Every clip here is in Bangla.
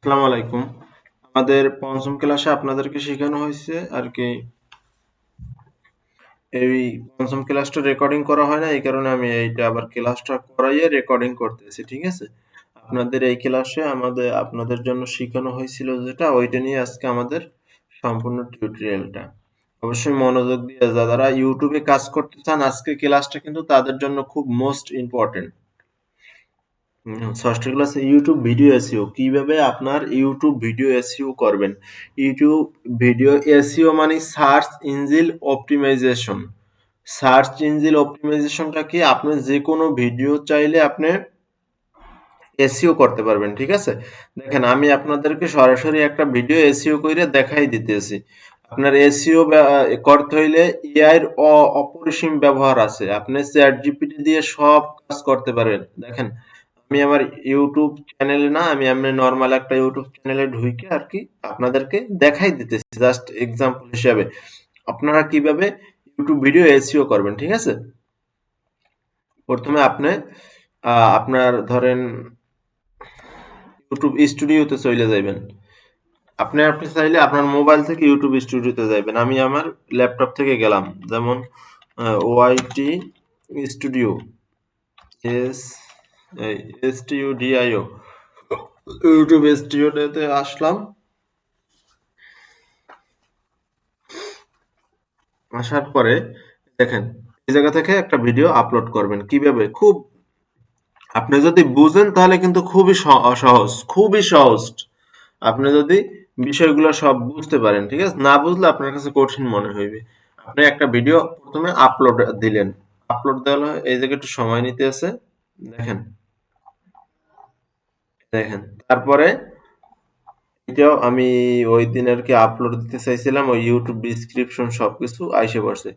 আসসালামু আলাইকুম। আমাদের পঞ্চম ক্লাসে আপনাদেরকে শেখানো হয়েছে আর কি, এই পঞ্চম ক্লাসটা রেকর্ডিং করা হয় না, এই কারণে আমি এইটা আবার ক্লাসটা করাইয়ে রেকর্ডিং করতেছি, ঠিক আছে? আপনাদের এই ক্লাসে আমাদের, আপনাদের জন্য শেখানো হয়েছিল যেটা, ওইটা নিয়ে আজকে আমাদের সম্পূর্ণ টিউটোরিয়ালটা অবশ্যই মনোযোগ দিয়ে যারা ইউটিউবে কাজ করতে চান, আজকে ক্লাসটা কিন্তু তাদের জন্য খুব মোস্ট ইম্পর্টেন্ট ষষ্ঠ ক্লাসে ইউটিউব ভিডিও এসিও কীভাবে আপনার ইউটিউব ভিডিও এসিও করবেন? ইউটিউব ভিডিও এসিও মানে search engine optimization search engine অপটিমাইজেশনটা কি? আপনি যে কোনো ভিডিও চাইলে আপনি এসিও করতে পারবেন, ঠিক আছে? দেখেন, আমি আপনাদেরকে সরাসরি একটা ভিডিও এসিও করে দেখাই দিতেছি। আপনার এসিও করতে হইলে এআই এর অপরিসীম ব্যবহার আছে। আপনি চ্যাট জিপিটি দিয়ে সব কাজ করতে পারবেন। দেখেন আমি আমার ইউটিউব চ্যানেলে না, আমি এমনি নর্মাল একটা ইউটিউব চ্যানেলে ঢুকে আর কি আপনাদেরকে দেখাই দিতেছি জাস্ট এক্সাম্পল হিসাবে। আপনারা কীভাবে ইউটিউব ভিডিও এসিও করবেন, ঠিক আছে? প্রথমে আপনি আপনার ধরেন ইউটিউব স্টুডিওতে চলে যাবেন আপনি আপনি চাইলে আপনার মোবাইল থেকে ইউটিউব স্টুডিওতে যাবেন আমি আমার ল্যাপটপ থেকে গেলাম। যেমন ওআইটি studio S S T U DIO YouTube স্টুডিওতে আসলাম। আসার পরে দেখেন, এই জায়গা থেকে একটা ভিডিও আপলোড করবেন। কীভাবে? খুব আপনি যদি বুঝেন তাহলে কিন্তু খুবই সহজ খুবই সহজ। আপনি যদি বিষয়গুলো সব বুঝতে পারেন, ঠিক আছে? না বুঝলে আপনার কাছে কঠিন মনে হইবে। আপনি একটা ভিডিও প্রথমে আপলোড দিলেন। আপলোড দেওয়া এই জায়গায় একটু সময় নিতে আছে। দেখেন দেখেন, তারপরে এটাও আমি ওই দিন আর কি আপলোড দিতে চাইছিলাম, ওই ইউটিউব ডিসক্রিপশন সবকিছু আইসে পড়ছে।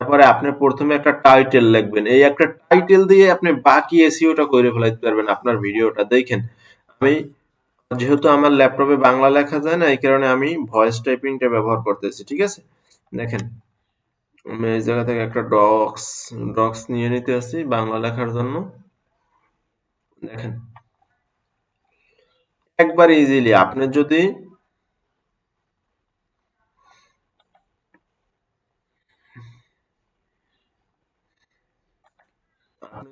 তারপরে আপনি প্রথমে একটা টাইটেল লিখবেন। এই একটা টাইটেল দিয়ে আপনি বাকি এসিওটা করে ফেলাইতে পারবেন আপনার ভিডিওটা। দেখেন, আমি যেহেতু আমার ল্যাপটপে বাংলা লেখা যায় না, এই কারণে আমি ভয়েস টাইপিংটা ব্যবহার করতেছি, ঠিক আছে? দেখেন, আমি এই জায়গা থেকে একটা ডক্স ডক্স নিয়ে নিতে আসি বাংলা লেখার জন্য। দেখেন একবার ইজিলি আপনি যদি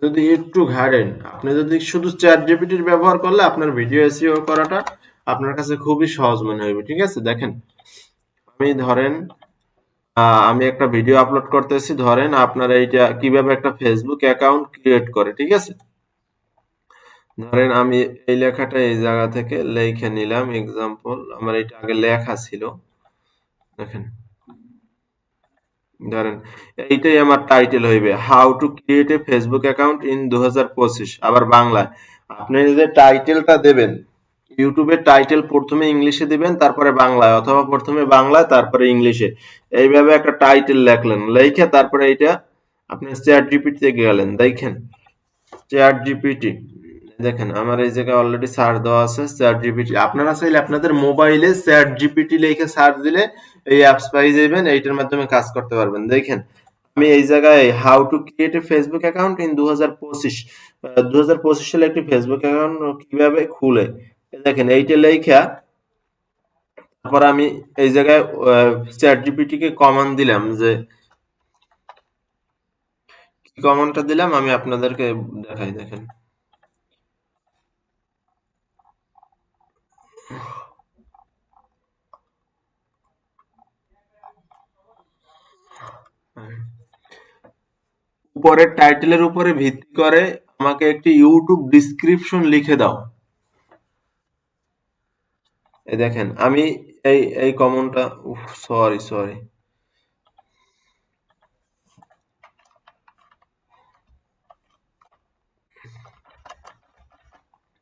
যদি একটু ঘাড়েন, আপনি যদি শুধু চ্যাট জিপিটির ব্যবহার করলে আপনার ভিডিও এসিও করাটা আপনার কাছে খুবই সহজ মনে হবে ঠিক আছে? দেখেন, আমি ধরেন আমি একটা ভিডিও আপলোড করতেছি, ধরেন আপনার এইটা কীভাবে একটা ফেসবুক অ্যাকাউন্ট ক্রিয়েট করে, ঠিক আছে? ধরেন আমি এই লেখাটা এই জায়গা থেকে লিখে নিলাম এক্সাম্পল আমার এটা আগে লেখা ছিল। দেখেন, ধরেন, এইটাই আমার টাইটেল হইবে how to create a Facebook account in দু হাজার পঁচিশ, আবার বাংলায়। আপনি যে টাইটেলটা দেবেন ইউটিউবের টাইটেল প্রথমে ইংলিশে দিবেন, তারপরে বাংলায়, অথবা প্রথমে বাংলায়, তারপরে ইংলিশে। এইভাবে একটা টাইটেল লেখলেন, লেখে তারপরে এইটা আপনি চেয়ার জিপিটিতে গেলেন। দেখেন চেয়ার জিপিটি দেখেন, আমার এই জায়গায় অলরেডি সার্চ দেওয়া আছে চ্যাট জিপিটি আপনারা চাইলে আপনাদের মোবাইলে চ্যাট জিপিটি লিখে সার্চ দিলে এই অ্যাপস পাই যাবেন, এইটার মাধ্যমে কাজ করতে পারবেন। দেখেন, আমি এই জায়গায় how to create a Facebook account in দু হাজার পঁচিশ। দু হাজার পঁচিশ সালে একটি ফেসবুক অ্যাকাউন্ট কীভাবে খুলে? দেখেন, এইটা লেখা তারপর আমি এই জায়গায় চ্যাট জিপিটি কে কমান্ড দিলাম যে, কি কমান্ডটা দিলাম? আমি আপনাদেরকে দেখাই, দেখেন। উপরের টাইটেলের উপরে ভিত্তি করে আমাকে একটি ইউটিউব ডিসক্রিপশন লিখে দাও। এই দেখেন, আমি এই এই কমনটা সরি সরি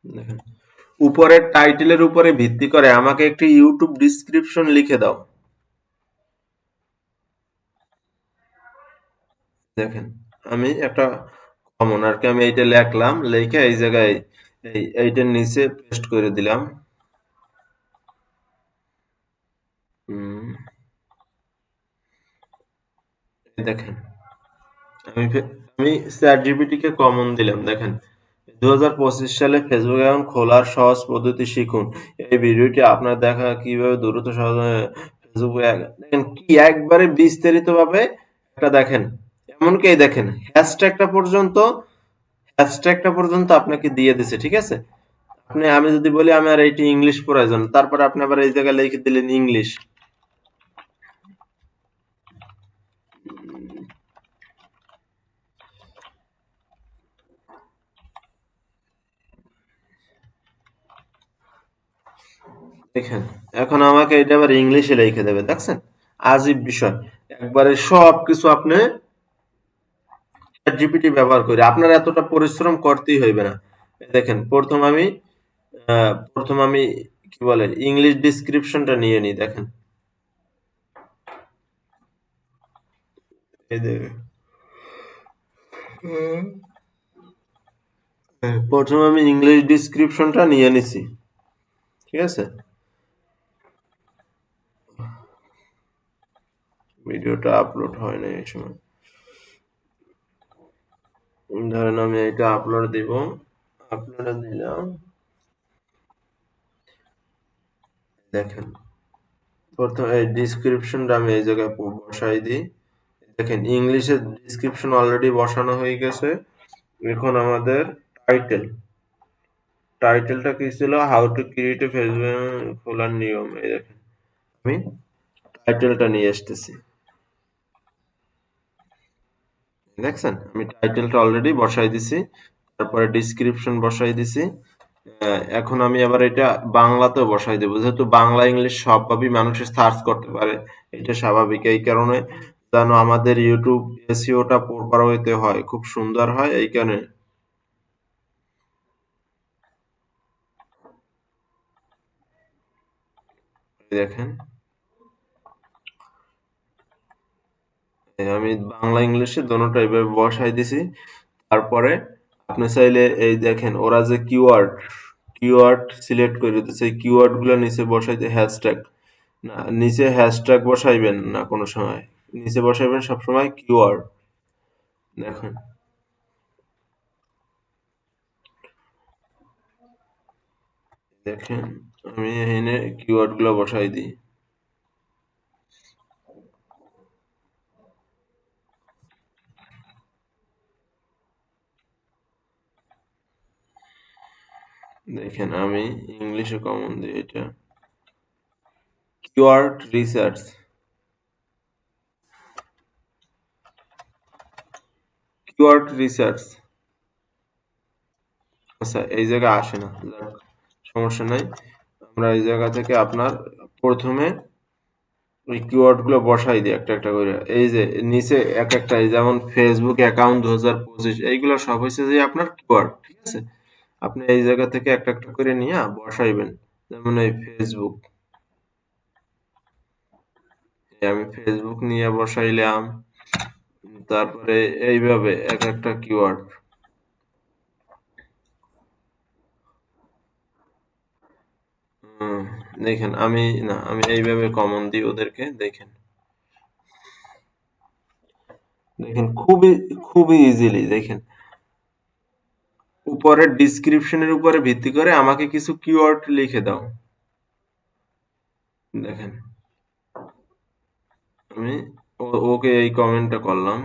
দেখেন, উপরের টাইটেলের উপরে ভিত্তি করে আমাকে একটি ইউটিউব ডিসক্রিপশন লিখে দাও। দেখেন আমি একটা কমন আর কি আমি এইটা লেখলাম, লিখে এই জায়গায় এই, এইটার নিচে পেস্ট করে দিলাম। দেখেন, আমি আমি চ্যাট জিপিটি কে কমন দিলাম, দেখেন। দু হাজার পঁচিশ সালে ফেসবুক অ্যাকাউন্ট খোলার সহজ পদ্ধতি শিখুন। এই ভিডিওটি আপনার দেখা কীভাবে দ্রুত সহজে ফেসবুক দেখেন কি একবারে বিস্তারিতভাবে একটা দেখেন। এমনকি দেখেন হ্যাশট্যাগটা পর্যন্ত হ্যাশট্যাগটা পর্যন্ত আপনাকে দিয়ে দিছে, ঠিক আছে? আপনি, আমি যদি বলি আমার এইটি ইংলিশ প্রয়োজন, তারপরে আপনি আবার এই জায়গায় লিখে দিলেন ইংলিশ। দেখেন, এখন আমাকে এটা আবার ইংলিশে লিখে দেবে, দেখছেন? আজীব বিষয়। একবারে সব কিছু আপনি জিপিটি ব্যবহার করি। আপনার এতটা পরিশ্রম করতেই হইবে না। দেখেন প্রথম আমি প্রথম আমি কি বলে ইংলিশ ডিসক্রিপশনটা নিয়ে নিই দেখেন। হ্যাঁ, প্রথম আমি ইংলিশ ডিসক্রিপশনটা নিয়ে নিছি। ঠিক আছে? ভিডিওটা আপলোড হয় না এই সময়। ধরেন আমি এটা আপলোড দিব আপলোড দিলাম। দেখেন, প্রথম এই ডিসক্রিপশনটা আমি এই জায়গায় বসাই দিই। দেখেন ইংলিশের ডিসক্রিপশন অলরেডি বসানো হয়ে গেছে। এখন আমাদের টাইটেল টাইটেলটা কি ছিল? How to create a Facebook খোলার নিয়ম। এই দেখেন, আমি টাইটেলটা নিয়ে আসতেছি। দেখছেন? আমি টাইটেলটা অলরেডি বসাই দিছি, তারপরে ডিসক্রিপশন বসাই দিছি। এখন আমি আবার এটা বাংলাতেও বসাই দেবো। যেহেতু বাংলা, ইংলিশ সবভাবেই মানুষের সার্চ করতে পারে, এটা স্বাভাবিক এই কারণে যেন আমাদের ইউটিউব এসইওটা প্রপার হইতে হয়, খুব সুন্দর হয় এই কারণে। দেখেন। আমি বাংলা ইংলিশে দোনোটা এইভাবে বসাই দিছি। তারপরে আপনি চাইলে এই দেখেন, ওরা যে কিওয়ার্ড কিওয়ার্ড সিলেক্ট করে এই কিওয়ার্ডগুলো নিচে বসাইতে হ্যাশট্যাগ না, নিচে হ্যাশট্যাগ বসাইবেন না কোনো সময়। নিচে বসাইবেন সবসময় কিওয়ার্ড দেখেন। দেখেন, আমি এখানে কিওয়ার্ডগুলো বসাই দিই। দেখেন, আমি ইংলিশে কমন দিই এটা। কিওয়ার্ড রিসার্চ কিওয়ার্ড রিসার্চ আচ্ছা এই জায়গায় আসে না। সমস্যা নাই। আমরা এই জায়গা থেকে আপনার প্রথমে ওই কিওয়ার্ডগুলো বসাই দিই একটা একটা করে। এই যে, নিচে এক একটা যেমন ফেসবুক অ্যাকাউন্ট দু হাজার পঁচিশ, এইগুলো সব হচ্ছে যে আপনার কিওয়ার্ড ঠিক আছে? আপনি এই জায়গা থেকে একটা একটা করে নিয়ে বসাইবেন। যেমন এই ফেসবুক আমি ফেসবুক নিয়ে বসাইলাম। তারপরে এইভাবে এক একটা কিওয়ার্ড দেখেন আমি, না, আমি এইভাবে কমন দিই ওদেরকে, দেখেন। দেখেন, খুবই খুবই ইজিলি দেখেন। উপরের ডিসক্রিপশনের উপরে ভিত্তি করে আমাকে কিছু কিওয়ার্ড লিখে দাও। দেখেন। আমি ওকে এই কমেন্টটা করলাম।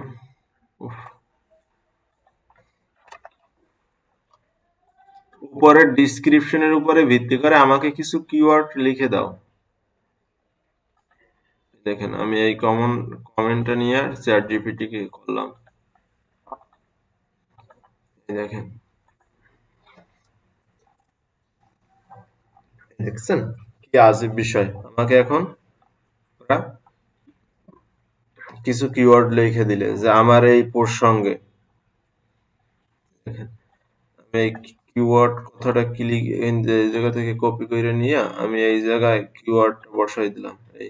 উপরের ডিসক্রিপশনের উপরে ভিত্তি করে আমাকে কিছু কিওয়ার্ড লিখে দাও। দেখেন, আমি এই কমন কমেন্টটা নিয়ে চ্যাট জিপিটি কে করলাম। দেখেন। দেখছেন? কি আজব বিষয়। আমাকে এখন কিছু কিওয়ার্ড লিখে দিলে যে আমার এই প্রসঙ্গে। আমি এই কিওয়ার্ড কথাটা ক্লিক এই জায়গা থেকে কপি করে নিয়ে আমি এই জায়গায় কিওয়ার্ড বসাই দিলাম। এই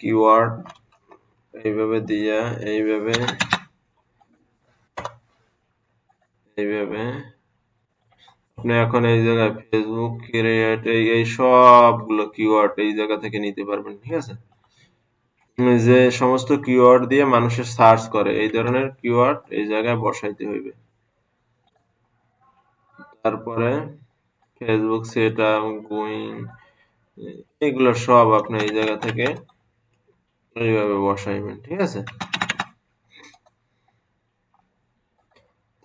কিওয়ার্ড এইভাবে দিয়া, এইভাবে এইভাবে আপনি এখন এই জায়গায় ফেসবুক ক্রিয়েট এই এই সবগুলো কিওয়ার্ড এই জায়গা থেকে নিতে পারবেন, ঠিক আছে? যে সমস্ত কিওয়ার্ড দিয়ে মানুষের সার্চ করে, এই ধরনের কিওয়ার্ড এই জায়গায় বসাইতে হইবে। তারপরে ফেসবুক সেট গোয়িং এগুলো সব আপনি এই জায়গা থেকে এইভাবে বসাইবেন, ঠিক আছে?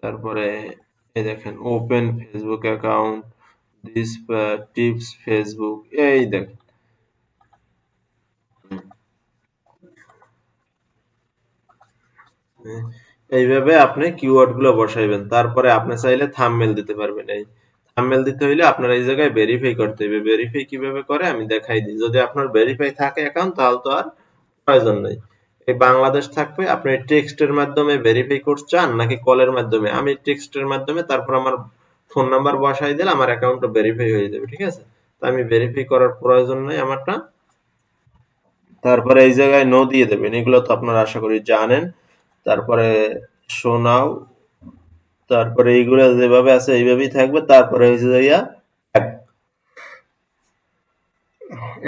তারপরে এই দেখেন open Facebook account this tips Facebook এই দেখেন। এইভাবে আপনি কিওয়ার্ডগুলো বসাইবেন, তারপরে আপনি চাইলে থাম্বনেল দিতে পারবেন। এই থাম্বনেল দিতে হইলে আপনার এই জায়গায় ভেরিফাই করতে হবে। ভেরিফাই কীভাবে করে আমি দেখাই দিই। যদি আপনার ভেরিফাই থাকে অ্যাকাউন্ট তাহলে তো আর প্রয়োজন নেই। এই বাংলাদেশ থাকবে, আপনি টেক্সটের মাধ্যমে ভেরিফাই করতে চান নাকি কলের মাধ্যমে? আমি টেক্সটের মাধ্যমে তারপর আমার ফোন নাম্বার বসাই দিলে আমার অ্যাকাউন্টটা ভেরিফাই হয়ে যাবে, ঠিক আছে? তো আমি ভেরিফাই করার প্রয়োজন নেই আমারটা। তারপরে এই জায়গায় নো দিয়ে দেবেন, এগুলো তো আপনারা আশা করি জানেন। তারপরে শোনাও তারপরে এইগুলো যেভাবে আছে এইভাবেই থাকবে, তারপরে হয়েছে যাইয়া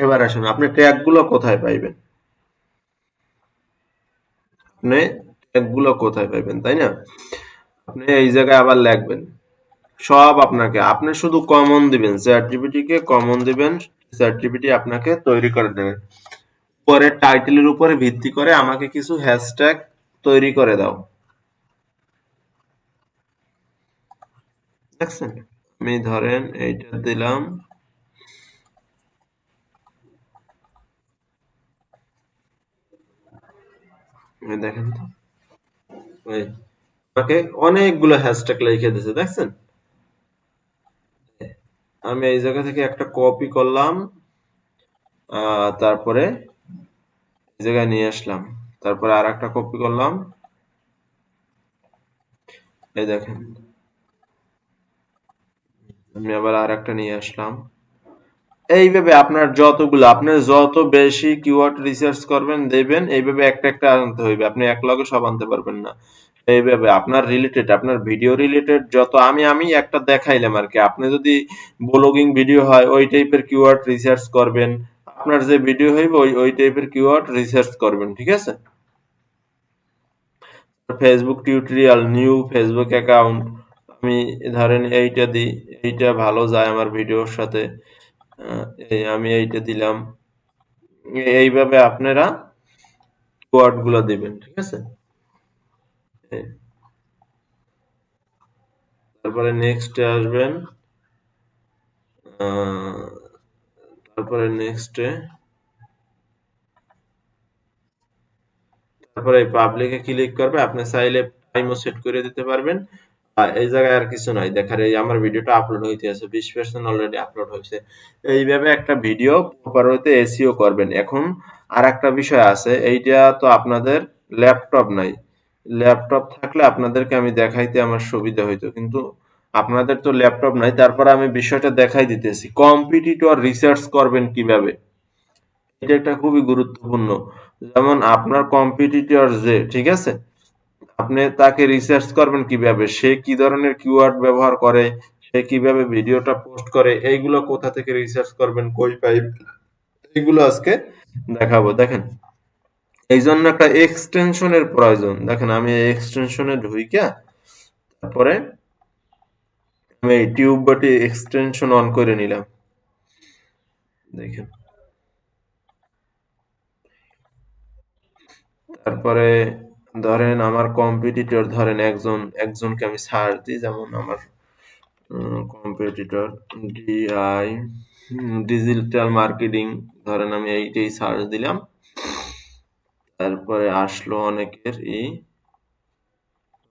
এবার আসুন, আপনি ট্যাগগুলো কোথায় পাইবেন? আপনি ট্যাগগুলো কোথায় পাইবেন, তাই না? আপনি এই জায়গায় আবার লিখবেন। সব আপনাকে, আপনি শুধু কমন দিবেন চ্যাট কে কমন দিবেন চ্যাট আপনাকে তৈরি করে দেবে। পরে টাইটেলের উপরে ভিত্তি করে আমাকে কিছু হ্যাশট্যাগ তৈরি করে দাও। দেখছেন? আমি ধরেন এইটা দিলাম। দেখেন তো। আমাকে অনেকগুলো হ্যাশট্যাগ লিখে দিয়েছে, দেখছেন? আমি এই জায়গা থেকে একটা কপি করলাম তারপরে এই জায়গায় নিয়ে আসলাম। তারপরে আর একটা কপি করলাম। এই দেখেন। আমি আবার আর একটা নিয়ে আসলাম। এইভাবে আপনার যতগুলো আপনি যত বেশি কিওয়ার্ড রিসার্চ করবেন, দেবেন, এইভাবে একটা একটা আনতে হইবে। আপনি এক লগে সব আনতে পারবেন না। এইভাবে আপনার রিলেটেড আপনার ভিডিও রিলেটেড যত আমি আমি একটা দেখাইলাম আর কি আপনি যদি ব্লগিং ভিডিও হয়, ওই টাইপের কিওয়ার্ড রিসার্চ করবেন। আপনার যে ভিডিও হইবে, ওই ওই টাইপের কিওয়ার্ড রিসার্চ করবেন, ঠিক আছে? Facebook tutorial new Facebook account আমি ধরেন এইটা দিই, এইটা ভালো যায় আমার ভিডিওর সাথে। আমি এইটা দিলাম। এইভাবে আপনারা ওয়ার্ডগুলো দিবেন, ঠিক আছে? তারপরে নেক্সটে আসবেন তারপরে নেক্সটে তারপরে পাবলিকে ক্লিক করবে, আপনি চাইলে টাইমও সেট করে দিতে পারবেন। এই জায়গায় আর কিছু নাই। দেখার এই আমার ভিডিওটা আপলোড হইতে আছে, বিশ পার্সেন্ট অলরেডি আপলোড হয়েছে এইভাবে একটা ভিডিও প্রপার হইতে এসিও করবেন। এখন আর একটা বিষয় আছে, এইটা তো আপনাদের ল্যাপটপ নাই। ল্যাপটপ থাকলে আপনাদেরকে আমি দেখাইতে আমার সুবিধা হইতো, কিন্তু আপনাদের তো ল্যাপটপ নাই, তারপর আমি বিষয়টা দেখাই দিতেছি। কম্পিটিটর রিসার্চ করবেন কীভাবে? এটা একটা খুবই গুরুত্বপূর্ণ। যেমন আপনার কম্পিটিটর যে, ঠিক আছে? আপনি তাকে রিসার্চ করবেন কীভাবে, সে কি ধরনের কিওয়ার্ড ব্যবহার করে, সে কীভাবে ভিডিওটা পোস্ট করে, এইগুলো কোথা থেকে রিসার্চ করবেন, কই পাইপ এগুলো আজকে দেখাবো। দেখেন এই জন্য একটা এক্সটেনশনের প্রয়োজন। দেখেন, আমি এক্সটেনশনে ঢুইকা তারপরে আমি এই টিউব বাটি এক্সটেনশন অন করে নিলাম। দেখেন। তারপরে ধরেন আমার কম্পিটিটর ধরেন একজন, একজনকে আমি সার্চ দিই, যেমন আমার কম্পিটিটর ডিআই ডিজিটাল মার্কেটিং ধরেন আমি এইটাই সার্চ দিলাম। তারপরে আসলো অনেকের ই,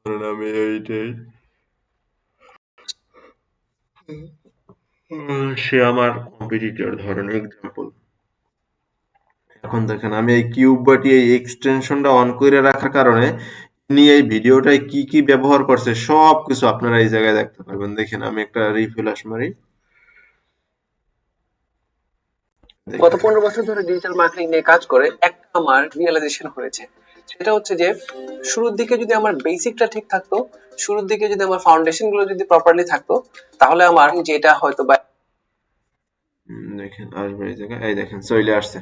ধরেন আমি এইটাই। সে আমার কম্পিটিটর ধরেন এক্সাম্পল এখন দেখেন আমি এই কিউব বাটি এই এক্সটেনশনটা অন করে রাখার কারণে ইনি এই ভিডিওটায় কি কি ব্যবহার করছে সব কিছু আপনারা এই জায়গায় দেখতে পারবেন। দেখেন আমি একটা রিফ্রেশ মারি। গত পনেরো বছর ধরে ডিজিটাল মার্কেটিং নিয়ে কাজ করে একটা আমার রিয়েলাইজেশন হয়েছে। সেটা হচ্ছে যে শুরুর দিকে যদি আমার বেসিকটা ঠিক থাকতো শুরুর দিকে যদি আমার ফাউন্ডেশনগুলো যদি প্রপারলি থাকতো তাহলে আমার যেটা হয়তো বা দেখেন আসবে এই জায়গায়। এই দেখেন চলে আসছে।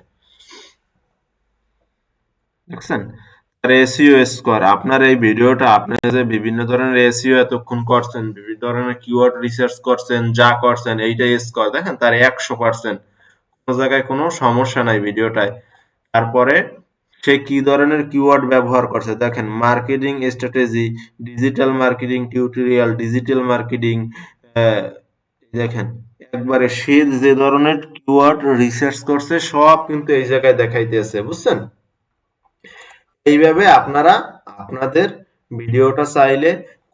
দেখছেন? এসইও স্কোর আপনার এই ভিডিওটা, আপনি যে বিভিন্ন ধরনের এসইও এতক্ষণ করছেন, বিভিন্ন ধরনের কিওয়ার্ড রিসার্চ করছেন, যা করছেন, এইটাই স্কোর দেখেন? তার একশো পার্সেন্ট কোনো জায়গায় কোনো সমস্যা নাই ভিডিওটায়। তারপরে সে কি ধরনের কিওয়ার্ড ব্যবহার করছে? দেখেন marketing strategy digital marketing tutorial digital marketing দেখেন, একবারে সে যে ধরনের কিওয়ার্ড রিসার্চ করছে, সব কিন্তু এই জায়গায় দেখাইতেছে, বুঝছেন? এইভাবে আপনারা আপনাদের ভিডিওটা চাইলে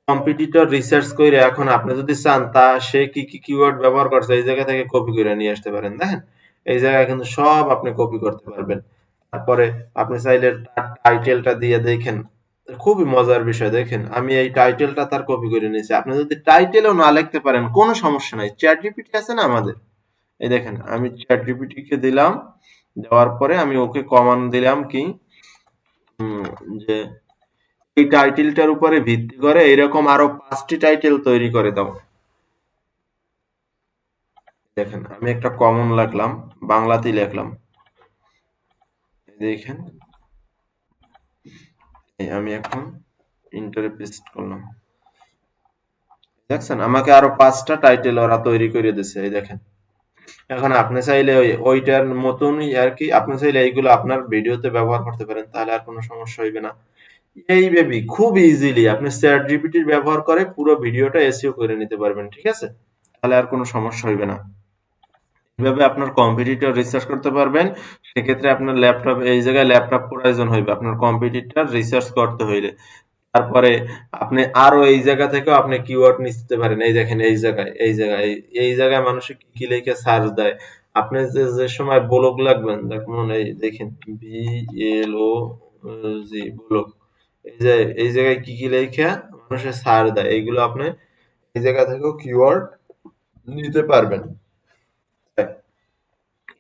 কম্পিটিটর রিসার্চ করে এখন আপনি যদি চান তা সে কি কি কিওয়ার্ড ব্যবহার করছে, এই জায়গা থেকে কপি করে নিয়ে আসতে পারেন, দেখেন? এই জায়গায় কিন্তু সব আপনি কপি করতে পারবেন। তারপরে আপনি চাইলে টাইটেলটা দিয়ে দেখেন। খুবই মজার বিষয়, দেখেন? আমি এই টাইটেলটা তার কপি করে নিয়েছি। আপনি যদি টাইটেলও না লিখতে পারেন, কোনো সমস্যা নাই। চ্যাট জিপিটি আছে না আমাদের? এই দেখেন, আমি চ্যাট জিপিটি কে দিলাম, দেওয়ার পরে আমি ওকে কমান্ড দিলাম কি? যে এই টাইটেলটার উপরে ভিত্তি করে এরকম আরও পাঁচটি টাইটেল তৈরি করে দাও। দেখেন, আমি একটা কমন লিখলাম, বাংলাতেই লিখলাম। দেখেন আমি এখন ইন্টারে পেস্ট করলাম। দেখছেন, আমাকে আরও পাঁচটা টাইটেল ওরা তৈরি করে দিছে, এই দেখেন। এখন আপনি চাইলে ওই, ওইটার মতনই আর কি, আপনি চাইলে এইগুলো আপনার ভিডিওতে ব্যবহার করতে পারেন, তাহলে আর কোনো সমস্যা হইবে না। এই বেবি খুব ইজিলি আপনি চ্যাট জিপিটির ব্যবহার করে পুরো ভিডিওটা এসইও করে নিতে পারবেন, ঠিক আছে? তাহলে আর কোনো সমস্যা হইবে না। এইভাবে আপনার কম্পিটিটর রিসার্চ করতে পারবেন, সেক্ষেত্রে আপনার ল্যাপটপ এই জায়গায় ল্যাপটপ প্রয়োজন হইবে, আপনার কম্পিটিটর রিসার্চ করতে হইলে। তারপরে আপনি আরও এই জায়গা থেকেও আপনি কিওয়ার্ড নিতে পারেন। এই দেখেন, এই জায়গায় এই জায়গায়, এই- জায়গায় মানুষে কি কি লিখে সার্চ দেয়? আপনি যে যে সময় ব্লগ লাগবেন, দেখুন, এই দেখেন বি এল ও জি ব্লগ এই যে, এই জায়গায় কি কি লিখে মানুষে সার্চ দেয়, এইগুলো আপনি এই জায়গা থেকেও কিওয়ার্ড নিতে পারবেন।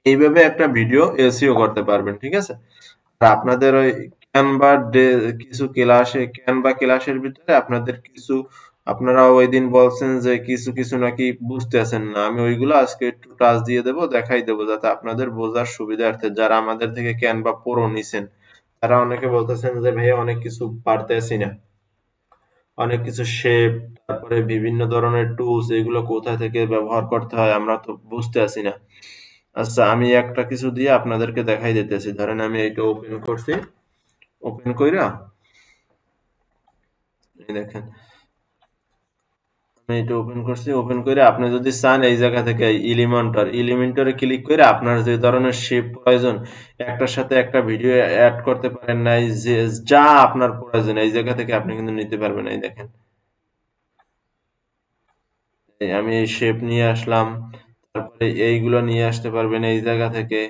এইভাবে একটা ভিডিও এসইও করতে পারবেন, ঠিক আছে? আর আপনাদের ওই ক্যানভা কিছু ক্লাসে, ক্যানভা ক্লাসের ভিতরে আপনাদের কিছু আপনারা ওই দিন বলছেন যে কিছু কিছু নাকি বুঝতেছেন না। আমি ওইগুলো আজকে একটু টাচ দিয়ে দেবো, দেখাই দেবো, যাতে আপনাদের বোঝার সুবিধার্থে যারা আমাদের থেকে ক্যানভা প্রো নিছেন, তারা অনেকে বলতেছেন যে ভাই অনেক কিছু পারতেছি না। অনেক কিছু শেপ তারপরে বিভিন্ন ধরনের টুলস এগুলো কোথা থেকে ব্যবহার করতে হয়, আমরা তো বুঝতে আছি না। আচ্ছা আমি একটা কিছু দিয়ে আপনাদেরকে দেখাই দিতেছি। ধরেন আমি এটা ওপেন করছি। ওপেন কইরা এই দেখেন। আমি এটা ওপেন করছি, ওপেন করে আপনি যদি চান এই জায়গা থেকে ইলিমেন্টর, ইলিমেন্টরে ক্লিক করে আপনার যে ধরনের শেপ প্রয়োজন, একটার সাথে একটা ভিডিও অ্যাড করতে পারেন না যে যা আপনার প্রয়োজন, এই জায়গা থেকে আপনি কিন্তু নিতে পারবেন এই দেখেন। আমি এই শেপ নিয়ে আসলাম, তারপরে এইগুলো নিয়ে আসতে পারবেন এই জায়গা থেকে।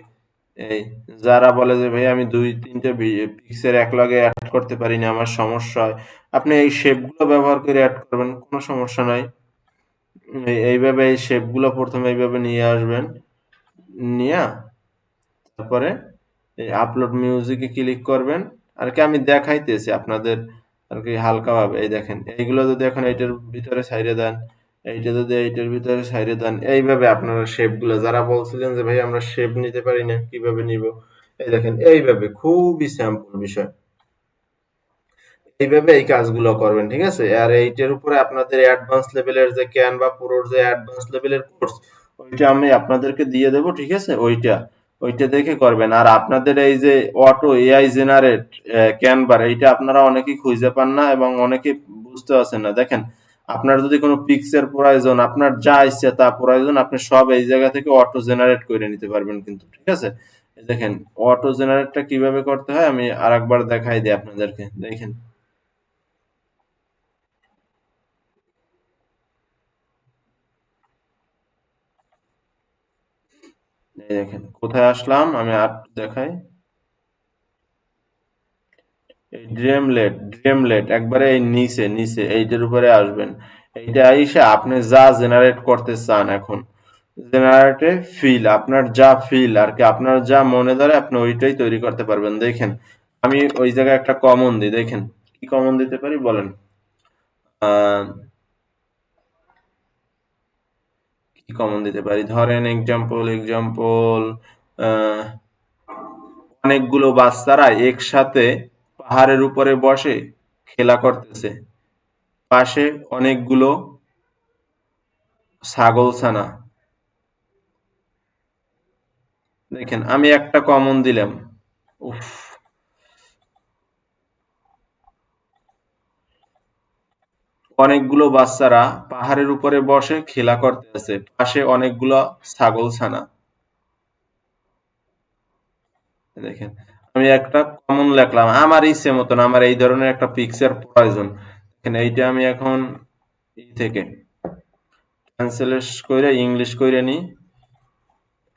এই, যারা বলে যে, ভাই, আমি দুই, তিনটে পিক্সেল একলগে অ্যাড করতে পারি না আমার সমস্যা হয়। আপনি এই শেপগুলো ব্যবহার করে অ্যাড করবেন, কোনো সমস্যা নাই। এই- এইভাবে এই শেপগুলো প্রথমে এইভাবে নিয়ে আসবেন। নিয়ে তারপরে এই আপলোড মিউজিকে ক্লিক করবেন। আর কি, আমি দেখাইতেছি আপনাদের আর কি হালকাভাবে। এই দেখেন, এইগুলো যদি এখন এইটার ভিতরে সাইডে দেন এইটা যদি এইটার ভিতরে সাইডে দেন, এইভাবে আপনারা শেপগুলো, যারা বলছিলেন যে ভাই আমরা শেপ নিতে পারি না, কীভাবে নিব? এই দেখেন, এইভাবে খুবই স্যাম্পল বিষয়। এইভাবে এই কাজগুলো করবেন, ঠিক আছে? আর এইটার উপরে আপনাদের অ্যাডভান্স লেভেলের যে ক্যান বা প্রোর যে অ্যাডভান্স লেভেলের কোর্স ওইটা আমি আপনাদেরকে দিয়ে দেবো, ঠিক আছে? ওইটা ওইটা দেখে করবেন। আর আপনাদের এই যে অটো এআই জেনারেট ক্যানভার এইটা আপনারা অনেকেই খুঁজে পান না এবং অনেকেই বুঝতে পারছেন না। দেখেন আপনার যদি কোনো পিক্সের প্রয়োজন, আপনার যা ইচ্ছে তা প্রয়োজন, আপনি সব এই জায়গা থেকে অটো জেনারেট করে নিতে পারবেন কিন্তু, ঠিক আছে? দেখেন অটো জেনারেটটা কীভাবে করতে হয়? আমি আর একবার দেখাই দিই আপনাদেরকে, দেখেন। দেখেন, কোথায় আসলাম? আমি আর দেখাই। ড্রেমলেট ড্রেমলেট একবারে এই নিচে নিচে, এইটার উপরে আসবেন। এইটা আইসে আপনি যা জেনারেট করতে চান এখন জেনারেটে ফিল আপনার যা ফিল আর কি আপনার যা মনে ধরে আপনি ওইটাই তৈরি করতে পারবেন। দেখেন, আমি ওই জায়গায় একটা কমন দিই, দেখেন, কি কমন দিতে পারি বলেন? কি কমন দিতে পারি? ধরেন এক্সাম্পল এক্সাম্পল অনেকগুলো বাচ্চারা একসাথে পাহাড়ের উপরে বসে খেলা করতেছে। পাশে অনেকগুলো ছাগলছানা দেখেন, আমি একটা কমন দিলাম। অনেকগুলো বাচ্চারা পাহাড়ের উপরে বসে খেলা করতেছে। পাশে অনেকগুলো ছাগলছানা দেখেন আমি একটা কমন লিখলাম, আমার ইচ্ছে মতন, আমার এই ধরনের একটা পিকচার প্রয়োজন। দেখেন এইটা আমি এখন ই থেকে ক্যান্সেল করে ইংলিশ করে নিই।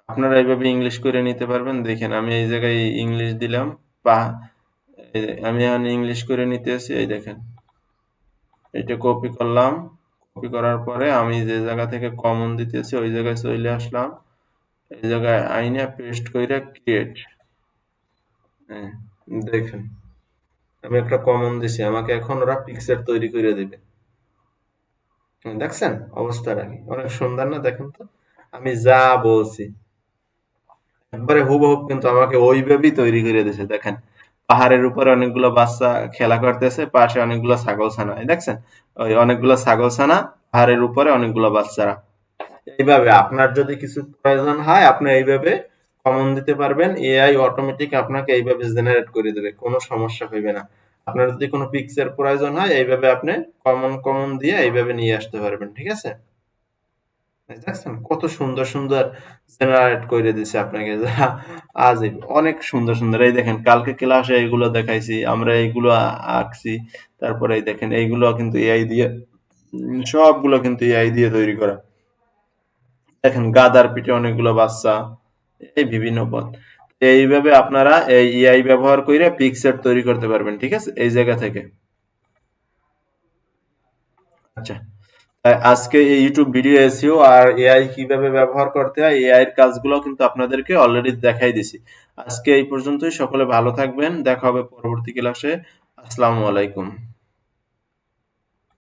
আপনারা এইভাবে ইংলিশ করে নিতে পারবেন। দেখেন, আমি এই জায়গায় ইংলিশ দিলাম যে, আমি এখন ইংলিশ করে নিতেছি এই দেখেন। এটা কপি করলাম কপি করার পরে আমি যে জায়গা থেকে কমন দিতেছি ওই জায়গায় চলে আসলাম। এই জায়গায় আইনে পেস্ট করে ক্রিয়েট হ্যাঁ দেখেন। আমি একটা কমন দিছি, আমাকে এখন ওরা পিকচার তৈরি করে দেবে। দেখছেন? অবস্থাটা কি অনেক সুন্দর না? দেখেন তো? আমি যা বলছি। একবারে হুবহুব কিন্তু আমাকে ওইভাবেই তৈরি করে দিয়েছে দেখেন। পাহাড়ের উপরে অনেকগুলো বাচ্চা খেলা করতেছে, পাশে অনেকগুলো ছাগল ছানা দেখছেন? ওই অনেকগুলো ছাগল ছানা পাহাড়ের উপরে অনেকগুলো বাচ্চারা। এইভাবে আপনার যদি কিছু প্রয়োজন হয়, আপনি এইভাবে কমন দিতে পারবেন এআই অটোমেটিক আপনাকে এইভাবে জেনারেট করে দেবে, কোনো সমস্যা হইবে না। আপনার যদি কোনো পিকচার প্রয়োজন হয়, এইভাবে আপনি কমন কমন দিয়ে এইভাবে নিয়ে আসতে পারবেন, ঠিক আছে? দেখছেন, কত সুন্দর সুন্দর জেনারেট করে দিছে আপনাকে। যা আজীব অনেক সুন্দর সুন্দর। এই দেখেন, কালকে ক্লাসে এইগুলো দেখাইছি, আমরা এইগুলো আঁকছি, তারপরে এই দেখেন, এইগুলো কিন্তু এআই দিয়ে, সবগুলো কিন্তু এআই দিয়ে তৈরি করা। দেখেন, গাদার পিঠে অনেকগুলো বাচ্চা। এই বিভিন্ন পদ এইভাবে আপনারা এই এআই ব্যবহার করে পিকচার তৈরি করতে পারবেন, ঠিক আছে? এই জায়গা থেকে। আচ্ছা। আজকে এই ইউটিউব ভিডিও এসিও আর এআই কীভাবে ব্যবহার করতে হয় এআই এর কাজগুলো কিন্তু আপনাদেরকে অলরেডি দেখাই দিছি। আজকে এই পর্যন্তই, সকলে ভালো থাকবেন, দেখা হবে পরবর্তী ক্লাসে আসসালামু আলাইকুম।